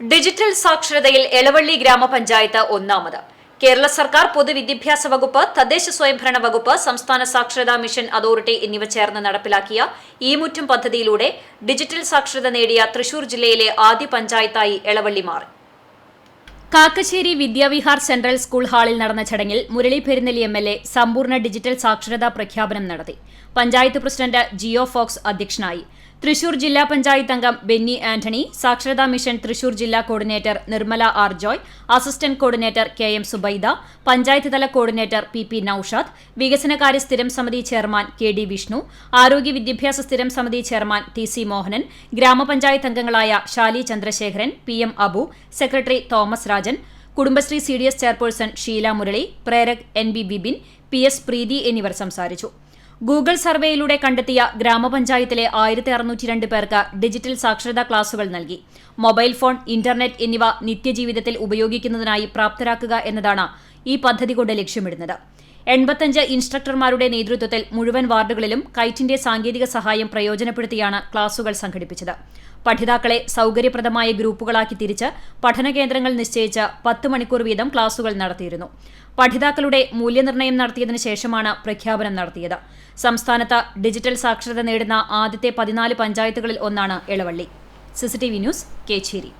Digital സാക്ഷരതയിൽ Elavally ഗ്രാമപഞ്ചായത്ത് ഒന്നാമത്. കേരള സർക്കാർ പൊതുവിദ്യാഭ്യാസ വകുപ്പ് തദ്ദേശ സ്വയംഭരണ വകുപ്പ് സംസ്ഥാന സാക്ഷരതാ മിഷൻ അതോറിറ്റി എന്നിവ ചേർന്ന് നടപ്പിലാക്കിയ ഈ മുറ്റം പദ്ധതിയിലൂടെ ഡിജിറ്റൽ സാക്ഷരത നേടിയ തൃശൂർ ജില്ലയിലെ ആദ്യ പഞ്ചായത്തായി എളവള്ളി മാറി. കാക്കശ്ശേരി വിദ്യാവിഹാർ സെൻട്രൽ സ്കൂൾ ഹാളിൽ നടന്ന ചടങ്ങിൽ Murali Perunnali M L A സമ്പൂർണ ഡിജിറ്റൽ സാക്ഷരതാ പ്രഖ്യാപനം നടത്തി. പഞ്ചായത്ത് പ്രസിഡന്റ് ജിയോ ഫോക്സ് അധ്യക്ഷനായി. തൃശൂർ ജില്ലാ പഞ്ചായത്ത് അംഗം ബെന്നി ആന്റണി സാക്ഷരതാ മിഷൻ തൃശൂർ ജില്ലാ coordinator Nirmala R Joy assistant coordinator K M Subaida panchayat തല കോർഡിനേറ്റർ പി പി നൌഷാദ് വികസനകാര്യ സ്ഥിരം സമിതി ചെയർമാൻ കെ ഡി വിഷ്ണു ആരോഗ്യ വിദ്യാഭ്യാസ സ്ഥിരം സമിതി ചെയർമാൻ ടി സി മോഹനൻ ഗ്രാമപഞ്ചായത്ത് അംഗങ്ങളായ Shali Chandrasekharan P M Abu secretary Thomas Rajan Kudumbashree C D S chairperson Sheela Murali prerak N B Bibin P S Preethi എന്നിവർ സംസാരിച്ചു. ഗൂഗിൾ സർവേയിലൂടെ കണ്ടെത്തിയ ഗ്രാമപഞ്ചായത്തിലെ ആയിരത്തി അറുന്നൂറ്റി രണ്ട് പേർക്ക് ഡിജിറ്റൽ സാക്ഷരതാ ക്ലാസുകൾ നൽകി. മൊബൈൽ ഫോൺ ഇന്റർനെറ്റ് എന്നിവ നിത്യജീവിതത്തിൽ ഉപയോഗിക്കുന്നതിനായി പ്രാപ്തരാക്കുക എന്നതാണ് ഈ പദ്ധതി കൊണ്ട് ലക്ഷ്യമിടുന്നത്. എൺപത്തഞ്ച് ഇൻസ്ട്രക്ടർമാരുടെ നേതൃത്വത്തിൽ മുഴുവൻ വാർഡുകളിലും കൈറ്റിന്റെ സാങ്കേതിക സഹായം പ്രയോജനപ്പെടുത്തിയാണ് ക്ലാസുകൾ സംഘടിപ്പിച്ചത്. പഠിതാക്കളെ സൌകര്യപ്രദമായ ഗ്രൂപ്പുകളാക്കി തിരിച്ച് പഠന കേന്ദ്രങ്ങൾ നിശ്ചയിച്ച് പത്ത് മണിക്കൂർ വീതം ക്ലാസുകൾ നടത്തിയിരുന്നു. പഠിതാക്കളുടെ മൂല്യനിർണയം നടത്തിയതിനു ശേഷമാണ് പ്രഖ്യാപനം നടത്തിയത്. സംസ്ഥാനത്ത് ഡിജിറ്റൽ സാക്ഷരത നേടുന്ന ആദ്യത്തെ പതിനാല് പഞ്ചായത്തുകളിൽ ഒന്നാണ് ഇളവള്ളി സിസിടിവി ന്യൂസ് കേച്ചേരി.